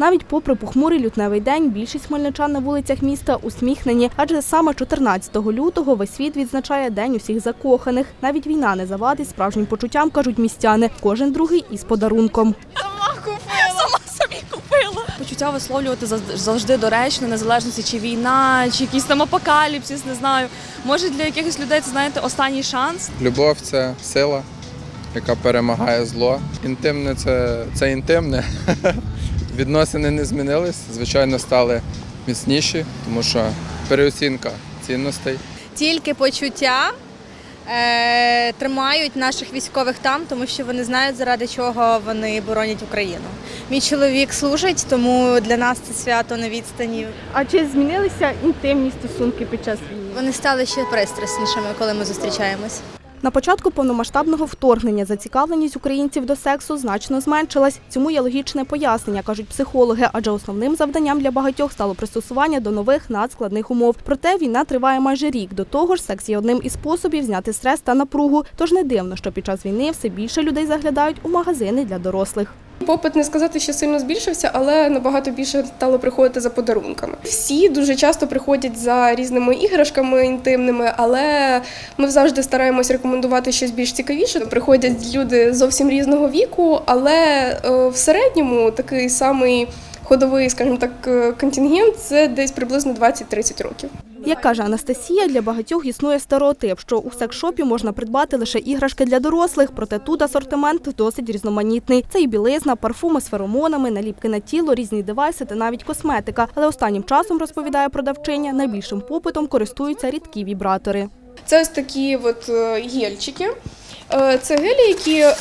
Навіть попри похмурий лютневий день, більшість хмельничан на вулицях міста усміхнені, адже саме 14 лютого весь світ відзначає День усіх закоханих. Навіть війна не завадить справжнім почуттям, кажуть містяни. Кожен другий із подарунком. Почуття висловлювати завжди доречно, незалежності чи війна, чи якийсь там апокаліпсис, не знаю. Може для якихось людей це знаєте останній шанс. Любов це сила, яка перемагає зло. Інтимне це, це інтимне. Відносини не змінились, звичайно, стали міцніші, тому що переоцінка цінностей. тільки почуття е, тримають наших військових там, тому що вони знають, заради чого вони боронять Україну. Мій чоловік служить, тому для нас це свято на відстані. А чи змінилися інтимні стосунки під час війни? Вони стали ще пристраснішими, коли ми зустрічаємось. На початку повномасштабного вторгнення зацікавленість українців до сексу значно зменшилась. Цьому є логічне пояснення, кажуть психологи, адже основним завданням для багатьох стало пристосування до нових надскладних умов. Проте війна триває майже рік. До того ж, секс є одним із способів зняти стрес та напругу. Тож не дивно, що під час війни все більше людей заглядають у магазини для дорослих. Попит не сказати, що сильно збільшився, але набагато більше стало приходити за подарунками. Всі дуже часто приходять за різними іграшками інтимними, але ми завжди стараємось рекомендувати щось більш цікавіше. Приходять люди зовсім різного віку, але е, в середньому такий самий ходовий, скажімо так, е, контингент це десь приблизно 20-30 років. Як каже Анастасія, для багатьох існує стереотип, що у секс-шопі можна придбати лише іграшки для дорослих, проте тут асортимент досить різноманітний. Це і білизна, парфуми з феромонами, наліпки на тіло, різні девайси та навіть косметика. Але останнім часом розповідає продавчиня, найбільшим попитом користуються рідкі вібратори. Це ось такі от е, гельчики. Е, Це гелі, які е,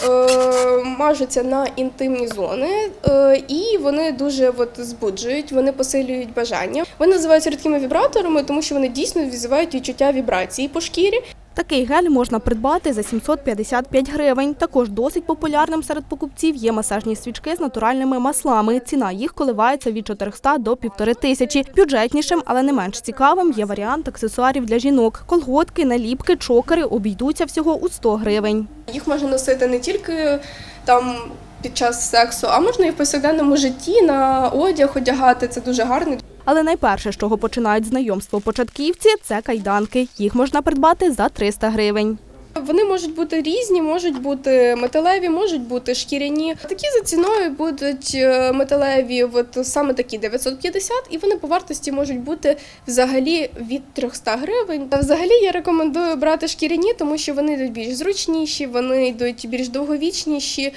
мажуться на інтимні зони, е, і вони дуже от, збуджують, вони посилюють бажання. Вони називаються рідкими вібраторами, тому що вони дійсно візивають відчуття вібрації по шкірі. Такий гель можна придбати за 755 гривень. Також досить популярним серед покупців є масажні свічки з натуральними маслами. Ціна їх коливається від 400 до 1500. Бюджетнішим, але не менш цікавим є варіант аксесуарів для жінок. Колготки, наліпки, чокери обійдуться всього у 100 гривень. Їх можна носити не тільки там під час сексу, а можна і в повсякденному житті на одяг одягати. Це дуже гарно. Але найперше, з чого починають знайомство початківці, це кайданки. Їх можна придбати за 300 гривень. Вони можуть бути різні, можуть бути металеві, можуть бути шкіряні. Такі за ціною будуть е, металеві, от саме такі 950, і вони по вартості можуть бути взагалі від 300 гривень. Та взагалі я рекомендую брати шкіряні, тому що вони йдуть більш зручніші, вони йдуть більш довговічніші. Е,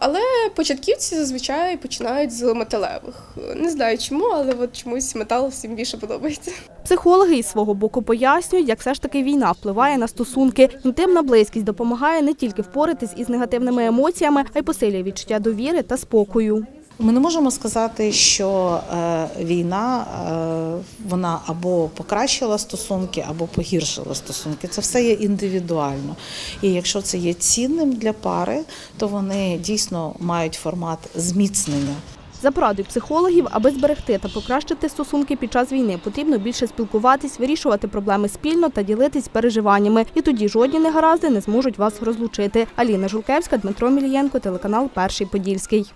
Але початківці зазвичай починають з металевих. Не знаю чому, але от чомусь метал всім більше подобається. Психологи із свого боку пояснюють, як все ж таки війна впливає на стосунки. Інтимна близькість допомагає не тільки впоратись із негативними емоціями, а й посилює відчуття довіри та спокою. Ми не можемо сказати, що е, війна е, вона або покращила стосунки, або погіршила стосунки. Це все є індивідуально. І якщо це є цінним для пари, то вони дійсно мають формат зміцнення. За порадою психологів, аби зберегти та покращити стосунки під час війни, потрібно більше спілкуватись, вирішувати проблеми спільно та ділитись переживаннями. І тоді жодні негаразди не зможуть вас розлучити. Аліна Жулкевська, Дмитро Мілієнко, телеканал Перший Подільський.